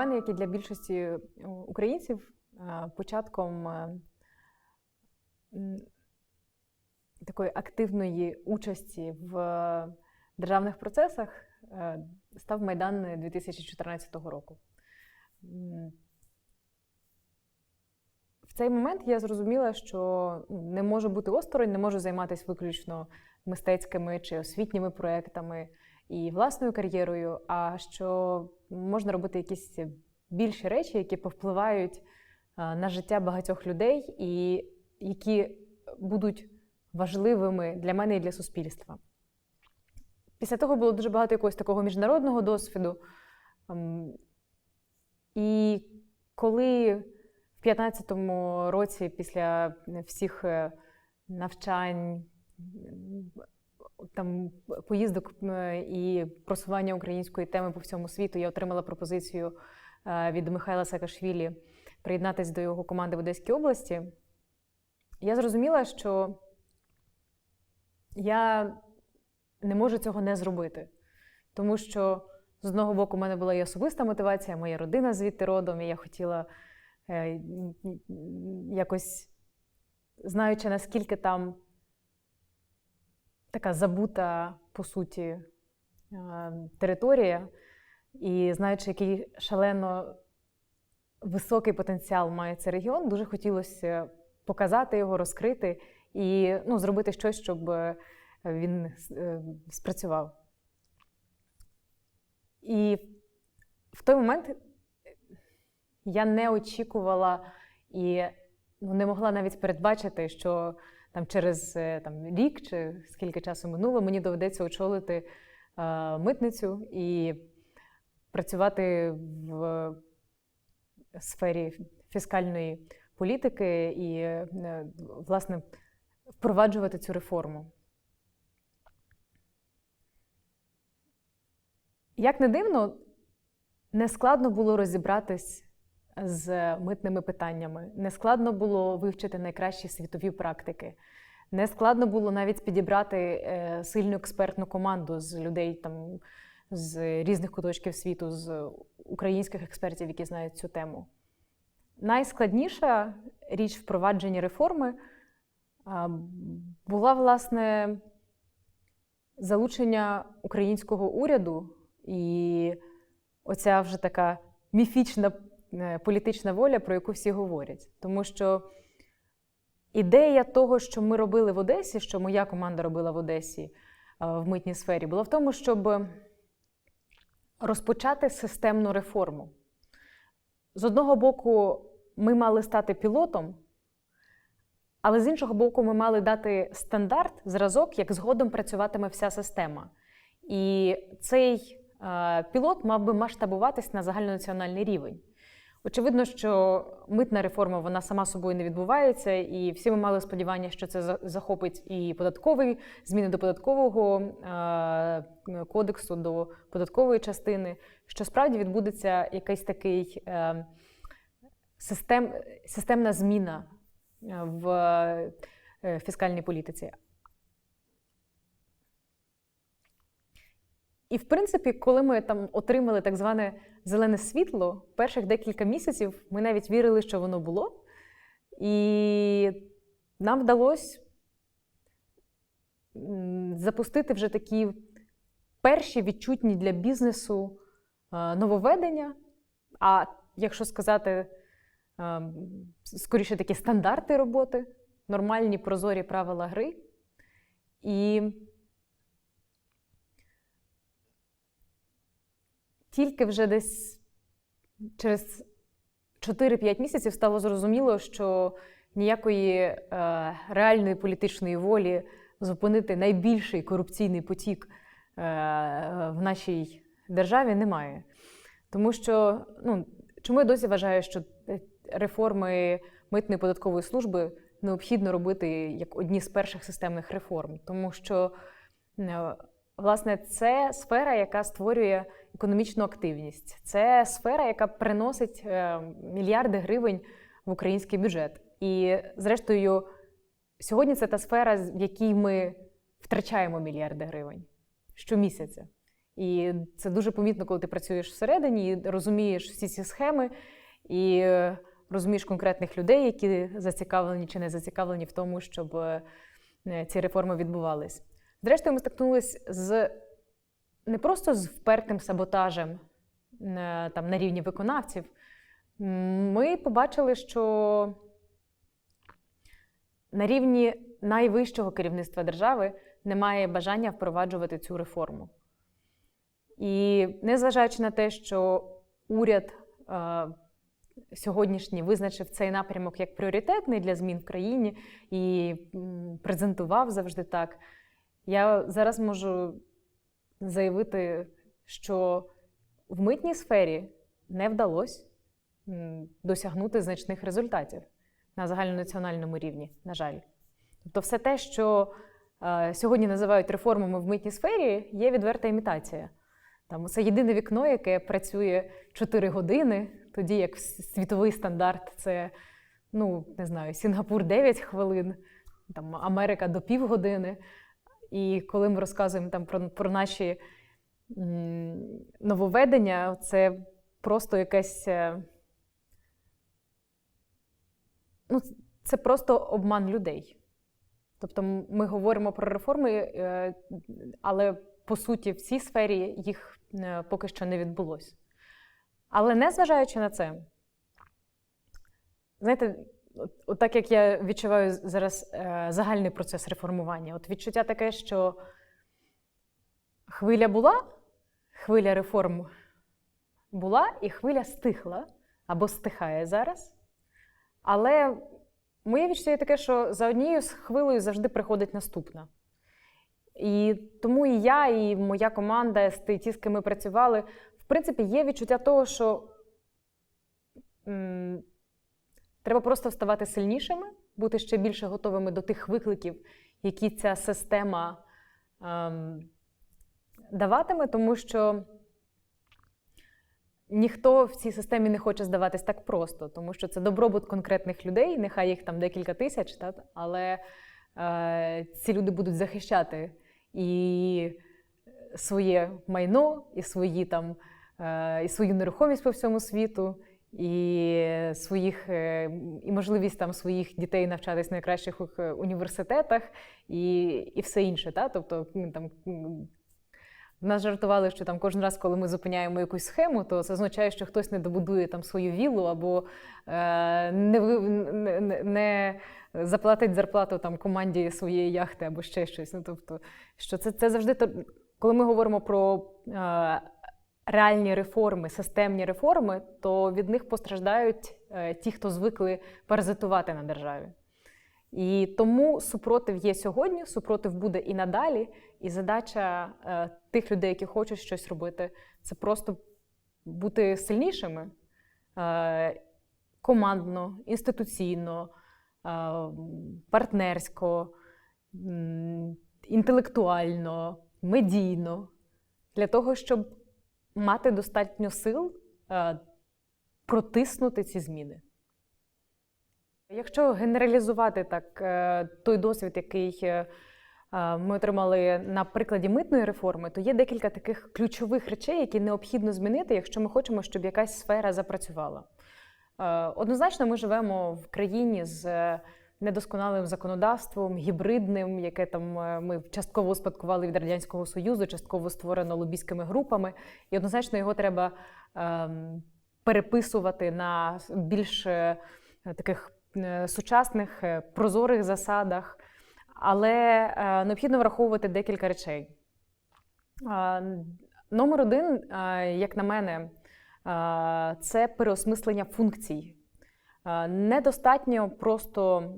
мене, як і для більшості е, українців, е, початком е, такої активної участі в державних процесах став Майдан 2014 року. В цей момент я зрозуміла, що ну, не можу бути осторонь, не можу займатися виключно мистецькими чи освітніми проектами і власною кар'єрою, а що можна робити якісь більші речі, які повпливають на життя багатьох людей і які будуть важливими для мене і для суспільства. Після того було дуже багато якогось такого міжнародного досвіду. Ем, І коли в 15-му році, після всіх е, навчань, там поїздок і просування української теми по всьому світу, я отримала пропозицію е, від Михайла Саакашвілі приєднатися до його команди в Одеській області. Я зрозуміла, що я не можу цього не зробити. Тому що з одного боку, в мене була і особиста мотивація, моя родина звідти родом, і я хотіла е, якось, знаючи, наскільки там така забута, по суті, е, територія, і знаючи, який шалено високий потенціал має цей регіон, дуже хотілося показати його, розкрити і ну, зробити щось, щоб він спрацював. І в той момент я не очікувала і ну, не могла навіть передбачити, що там через е, там, рік чи скільки часу минуло, мені доведеться очолити е, митницю і працювати в сфері фіскальної політики і, е, власне, впроваджувати цю реформу. Як не дивно, не складно було розібратись з митними питаннями, не складно було вивчити найкращі світові практики, не складно було навіть підібрати е, сильну експертну команду з людей там, з різних куточків світу, з українських експертів, які знають цю тему. Найскладніша річ впровадження реформи була, власне, залучення українського уряду і оця вже така міфічна е, політична воля, про яку всі говорять. Тому що ідея того, що ми робили в Одесі, що моя команда робила в Одесі е, в митній сфері, була в тому, щоб розпочати системну реформу. З одного боку, ми мали стати пілотом, але з іншого боку, ми мали дати стандарт, зразок, як згодом працюватиме вся система. І цей е, пілот мав би масштабуватись на загальнонаціональний рівень. Очевидно, що митна реформа вона сама собою не відбувається, і всі ми мали сподівання, що це за- захопить і податковий зміни до податкового е, кодексу, до податкової частини, що справді відбудеться якийсь такий е, систем, системна зміна е, в фіскальній політиці. І, в принципі, коли ми там отримали так зване зелене світло, перших декілька місяців ми навіть вірили, що воно було. І нам вдалося запустити вже такі перші відчутні для бізнесу е, нововведення. А якщо сказати, е, скоріше такі стандарти роботи, нормальні прозорі правила гри. І тільки вже десь через 4-5 місяців стало зрозуміло, що ніякої е, реальної політичної волі зупинити найбільший корупційний потік е, в нашій державі немає. Тому що, ну, чому я досі вважаю, що е, реформи митної податкової служби необхідно робити як одні з перших системних реформ, тому що е, Власне, це сфера, яка створює економічну активність, це сфера, яка приносить е, мільярди гривень в український бюджет. І, зрештою, сьогодні це та сфера, в якій ми втрачаємо мільярди гривень щомісяця. І це дуже помітно, коли ти працюєш всередині і розумієш всі ці схеми, і е, розумієш конкретних людей, які зацікавлені чи не зацікавлені в тому, щоб е, ці реформи відбувались. Зрештою, ми стикнулися з не просто з впертим саботажем е, там, на рівні виконавців. Ми побачили, що на рівні найвищого керівництва держави немає бажання впроваджувати цю реформу. І незважаючи на те, що уряд е, сьогоднішній визначив цей напрямок як пріоритетний для змін в країні і презентував завжди так, я зараз можу заявити, що в митній сфері не вдалося досягнути значних результатів на загальнонаціональному рівні, на жаль. Тобто, все те, що е, сьогодні називають реформами в митній сфері, є відверта імітація. Там це єдине вікно, яке працює 4 години, тоді як світовий стандарт це, ну, не знаю, Сінгапур 9 хвилин, там Америка до півгодини. І коли ми розказуємо там про, про наші нововведення, це просто якесь. е, Ну, це просто обман людей. Тобто ми говоримо про реформи, е, але по суті в цій сфері їх е, поки що не відбулося. Але незважаючи на це, знаєте, от, так як я відчуваю зараз е, загальний процес реформування, от відчуття таке, що хвиля була, хвиля реформ була, і хвиля стихла або стихає зараз. Але моє відчуття є таке, що за однією з хвилею завжди приходить наступна. І тому і я, і моя команда, з ті, з ким ми працювали, в принципі, є відчуття того, що м, треба просто вставати сильнішими, бути ще більше готовими до тих викликів, які ця система ем, даватиме, тому що ніхто в цій системі не хоче здаватись так просто, тому що це добробут конкретних людей, нехай їх там декілька тисяч, та, але е, ці люди будуть захищати і своє майно, і свої там, е, і свою нерухомість по всьому світу, і своїх, е, і можливість там своїх дітей навчатись в найкращих е, університетах, і, і все інше. Та? Тобто там. нас жартували, що там кожен раз, коли ми зупиняємо якусь схему, то це означає, що хтось не добудує там свою віллу або е, не, не, не- заплатить зарплату там команді своєї яхти або ще щось. Ну, тобто, що це, це завжди коли ми говоримо про е, реальні реформи, системні реформи, то від них постраждають е, ті, хто звикли паразитувати на державі. І тому супротив є сьогодні, супротив буде і надалі. І задача е, тих людей, які хочуть щось робити, це просто бути сильнішими е, командно, інституційно, партнерсько, інтелектуально, медійно, для того, щоб мати достатньо сил е, протиснути ці зміни. Якщо генералізувати так е, той досвід, який е, ми отримали на прикладі митної реформи, то є декілька таких ключових речей, які необхідно змінити, якщо ми хочемо, щоб якась сфера запрацювала. Однозначно, ми живемо в країні з недосконалим законодавством, гібридним, яке там е, ми частково успадкували від радянського союзу, частково створено лобійськими групами, і однозначно його треба ем, переписувати на більш е, таких е, сучасних прозорих засадах, але е, необхідно враховувати декілька речей. Е, Номер один, е, як на мене, е, це переосмислення функцій. Недостатньо просто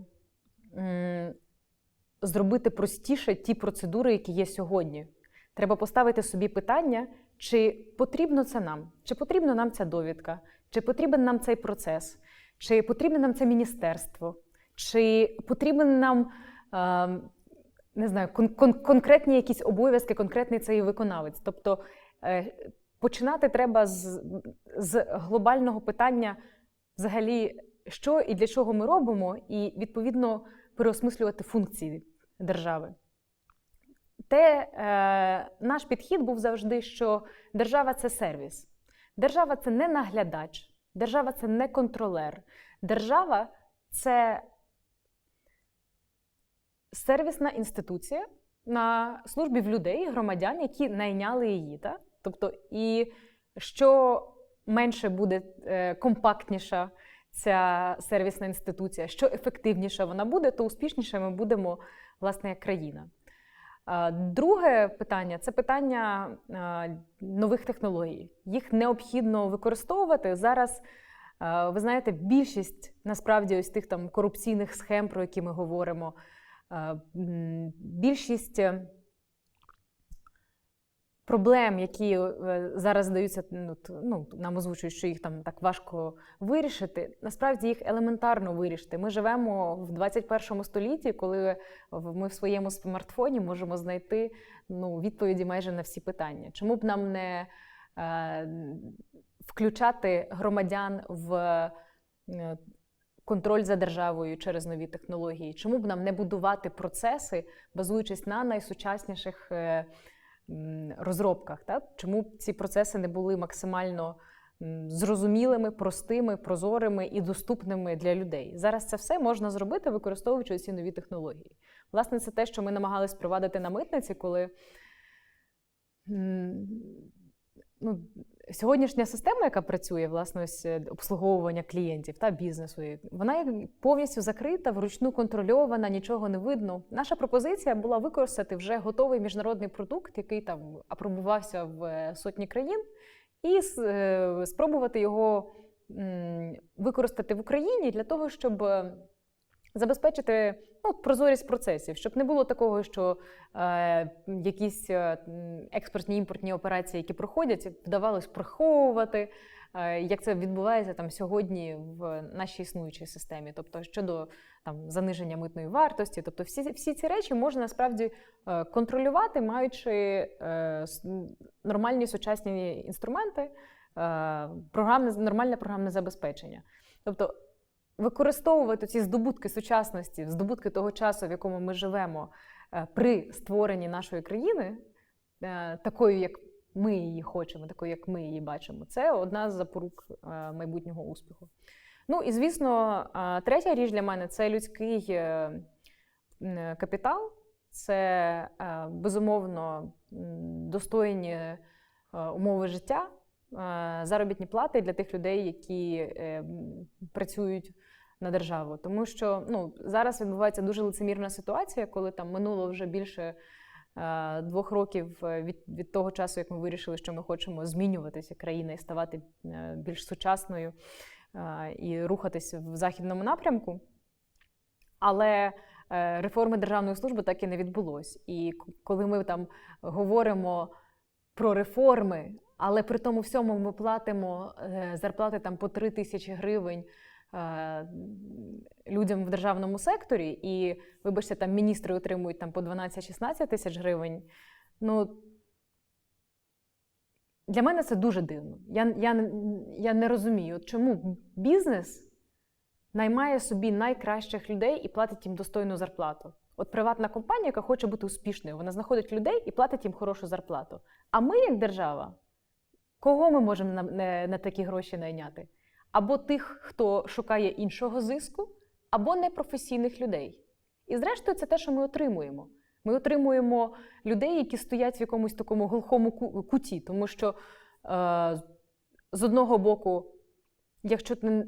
зробити простіше ті процедури, які є сьогодні. Треба поставити собі питання, чи потрібно це нам, чи потрібна нам ця довідка, чи потрібен нам цей процес, чи потрібне нам це міністерство, чи потрібен нам е, не знаю, кон- кон- конкретні якісь обов'язки, конкретний цей виконавець. Тобто е, починати треба з, з глобального питання, взагалі, що і для чого ми робимо, і відповідно переосмислювати функції держави. те, е, наш підхід був завжди, що держава це сервіс. Держава це не наглядач, держава це не контролер. Держава це сервісна інституція на службі в людей, громадян, які найняли її. Та? Тобто, і що менше буде е, компактніша ця сервісна інституція, що ефективніша вона буде, то успішніше ми будемо, власне, як країна. Друге питання це питання нових технологій. Їх необхідно використовувати зараз. Ви знаєте, більшість насправді ось тих там корупційних схем, про які ми говоримо, більшість проблем, які е, зараз здаються, ну, ну, нам озвучують, що їх там так важко вирішити, насправді їх елементарно вирішити. Ми живемо в 21 столітті, коли ми в своєму смартфоні можемо знайти ну, відповіді майже на всі питання. Чому б нам не е, включати громадян в е, контроль за державою через нові технології? Чому б нам не будувати процеси, базуючись на найсучасніших розробках? Так? Чому ці процеси не були максимально зрозумілими, простими, прозорими і доступними для людей? Зараз це все можна зробити, використовуючи ці нові технології. Власне, це те, що ми намагались впровадити на митниці, коли ну, сьогоднішня система, яка працює, власне, ось е, обслуговування клієнтів та бізнесу, вона повністю закрита, вручну контрольована, нічого не видно. Наша пропозиція була використати вже готовий міжнародний продукт, який там апробувався в е, сотні країн, і е, спробувати його використати в Україні для того, щоб. Забезпечити ну, прозорість процесів, щоб не було такого, що е, якісь е, експортні імпортні операції, які проходять, вдавалось приховувати, е, як це відбувається там сьогодні в нашій існуючій системі. Тобто щодо там заниження митної вартості, тобто всі, всі ці речі можна насправді е, контролювати, маючи е, нормальні сучасні інструменти, е, програмне нормальне програмне забезпечення. Тобто використовувати ці здобутки сучасності, здобутки того часу, в якому ми живемо, е, при створенні нашої країни, е, такою, як ми її хочемо, такою, як ми її бачимо, це одна з запорук е, майбутнього успіху. Ну і звісно, третя річ для мене це людський капітал, це безумовно достойні умови життя, заробітні плати для тих людей, які е, працюють на державу. Тому що ну, зараз відбувається дуже лицемірна ситуація, коли там минуло вже більше е, двох років е, від, від того часу, як ми вирішили, що ми хочемо змінюватися країна і ставати е, більш сучасною е, і рухатися в західному напрямку. Але е, реформи державної служби так і не відбулось. І коли ми там говоримо про реформи, але при тому всьому ми платимо е, зарплати там по 3 тисячі гривень е, людям в державному секторі, і, вибачте, там міністри отримують там по 12-16 тисяч гривень. Ну, для мене це дуже дивно. Я, я, я не розумію, чому бізнес наймає собі найкращих людей і платить їм достойну зарплату. От приватна компанія, яка хоче бути успішною, вона знаходить людей і платить їм хорошу зарплату. А ми, як держава, кого ми можемо на, на, на такі гроші найняти? Або тих, хто шукає іншого зиску, або непрофесійних людей. І зрештою, це те, що ми отримуємо. Ми отримуємо людей, які стоять в якомусь такому глухому куті, тому що е, з одного боку, якщо ти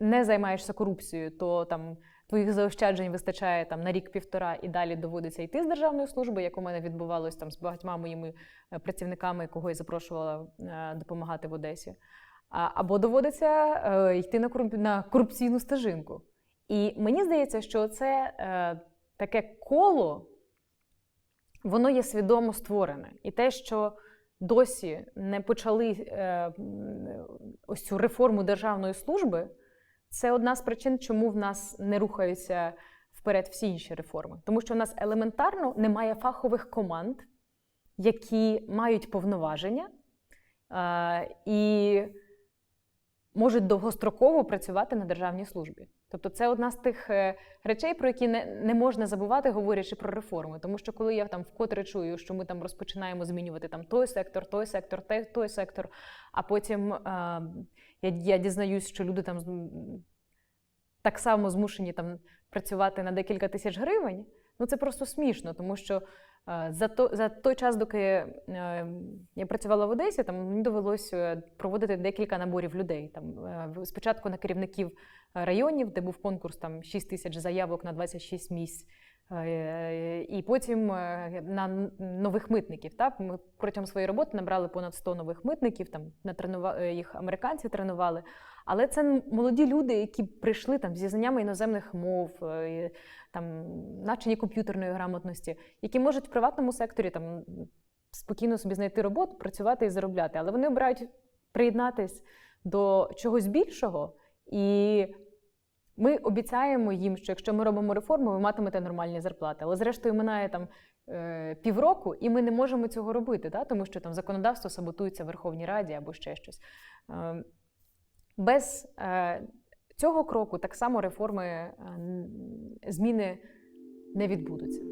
не займаєшся корупцією, то там твоїх заощаджень вистачає там на рік-півтора і далі доводиться йти з державної служби, як у мене відбувалось там з багатьма моїми е, працівниками, кого я запрошувала е, допомагати в Одесі. Або доводиться е, йти на, на корупційну стежинку. І мені здається, що це таке коло, воно є свідомо створене. І те, що досі не почали ось цю реформу державної служби, це одна з причин, чому в нас не рухаються вперед всі інші реформи. Тому що в нас елементарно немає фахових команд, які мають повноваження е, і можуть довгостроково працювати на державній службі. Тобто, це одна з тих е, речей, про які не, не можна забувати, говорячи про реформи. Тому що коли я там вкотре чую, що ми там розпочинаємо змінювати там той сектор, той сектор, той, той сектор, а потім е, я, я дізнаюсь, що люди там так само змушені там працювати на декілька тисяч гривень. Ну це просто смішно, тому що е, за, то, за той час, доки е, я працювала в Одесі, там мені довелося проводити декілька наборів людей. Там е, спочатку на керівників е, районів, де був конкурс там 6 тисяч заявок на 26 місць. Е, І потім е, на нових митників. Так? Ми протягом своєї роботи набрали понад 100 нових митників, там натренува... е, їх американці тренували. Але це молоді люди, які прийшли там зі знаннями іноземних мов, е, там навчені комп'ютерної грамотності, які можуть в приватному секторі там спокійно собі знайти роботу, працювати і заробляти. Але вони обирають приєднатись до чогось більшого, і ми обіцяємо їм, що якщо ми робимо реформу, ви матимете нормальні зарплати. Але зрештою минає там. е, Півроку, і ми не можемо цього робити, да? тому що там законодавство саботується в Верховній Раді або ще щось. Е, Без е, цього кроку так само реформи, зміни не відбудуться.